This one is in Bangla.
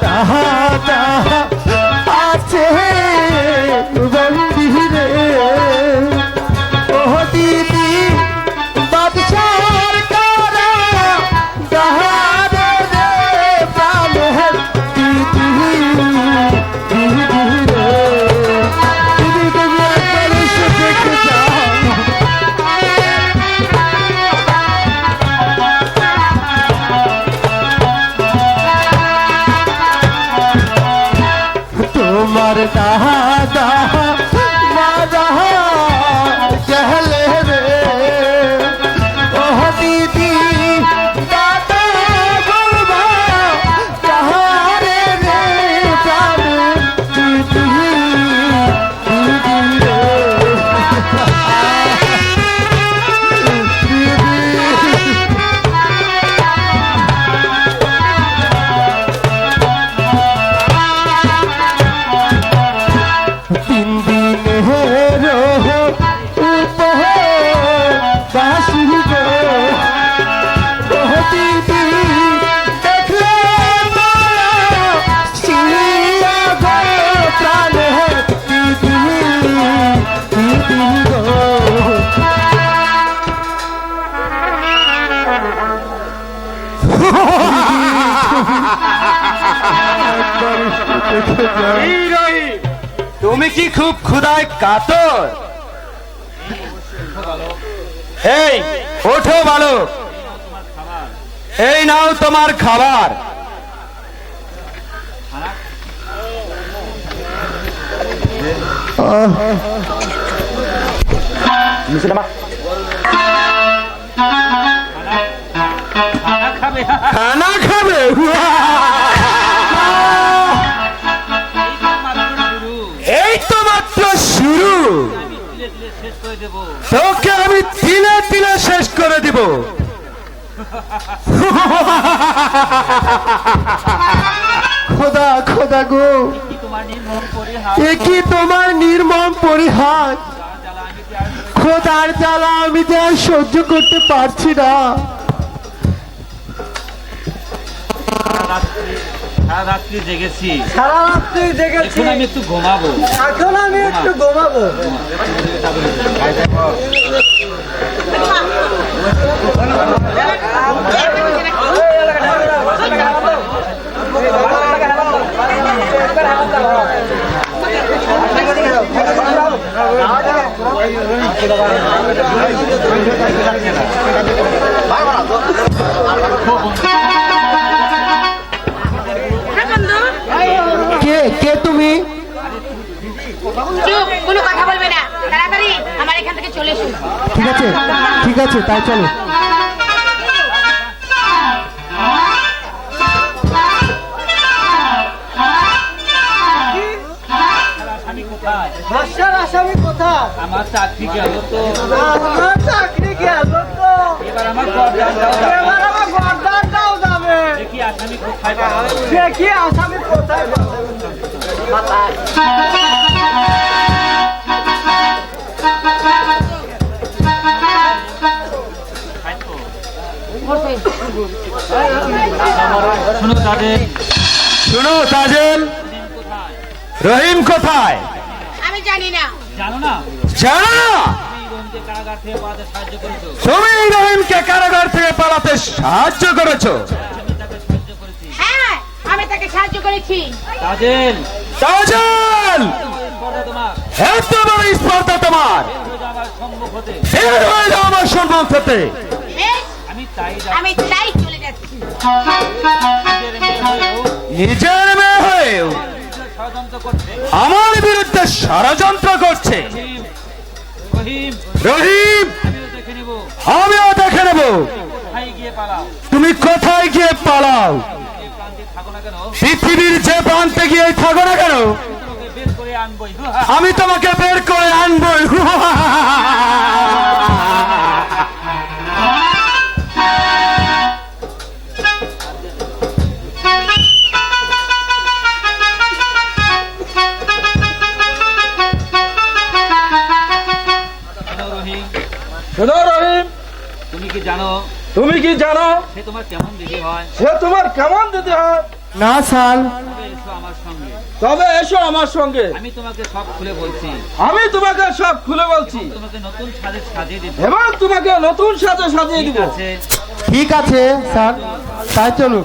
তোমার তোমার দাদা তুমি কি খুব ক্ষুদায় কাতর? এই ওঠো বালক। এই নাও তোমার খাবার। খানা খাবে? শুরু। তোকে আমি তিলে তিলে শেষ করে দিব। খোদা খোদা গো। এ কি তোমার নির্মম পরিহাস খোদার জ্বালা আমি যে সহ্য করতে পারছি না। সারা রাত্রি জেগেছি। সারা রাত্রি জেগেছি। এখন আমি একটু ঘুমাবো। এখন আমি একটু ঘুমাবো। কে তুমি? কোনো কথা বলবে না। তাড়াতাড়ি আমার এখান থেকে চলে এসুন ঠিক আছে ঠিক আছে তাই চলো। আসামি কোথায়? আমার চাকরি গেল তো? আমার চাকরি গেল তো? এবার আমার গরদানটাও যাবে। এবার আমার গর্দানটাও যাবে। দেখি আসামি কোথায় দেখি আসামি শুনো তাজেল রহিম কোথায়? আমি জানি না। জানো না। জানো না। তুমি কারাগার থেকে সাহায্য করেছ রহিমকে কারাগার থেকে পালাতে সাহায্য করেছ। আমি তাকে সাহায্য করেছি হ্যাঁ আমি তাকে সাহায্য করেছি। এত বড় স্পর্ধা তোমার। বের হয়ে যাও আমার আমি তাই চলে যাচ্ছি। নিজের মেয়ে হয়েও আমার বিরুদ্ধে ষড়যন্ত্র করছে। রহিম আমিও দেখে নেব। তুমি কোথায় গিয়ে পালাও? পৃথিবীর যে প্রান্তে গিয়ে থাকো আমি তোমাকে বের করে আনবই। রহিম। তুমি কি জানো? তুমি কি জানো? সে তোমার কেমন দিদি হয়? সে তোমার কেমন দিতে হয়? না সাল তবে এসো আমার সঙ্গে। তবে এসো আমার সঙ্গে আমি তোমাকে সব খুলে বলছি। আমি তোমাকে সব খুলে বলছি। তোমাকে নতুন সাজে সাজিয়ে দিব। এবার তোমাকে নতুন সাজে সাজিয়ে দিব। ঠিক আছে স্যার। তাই চলুন।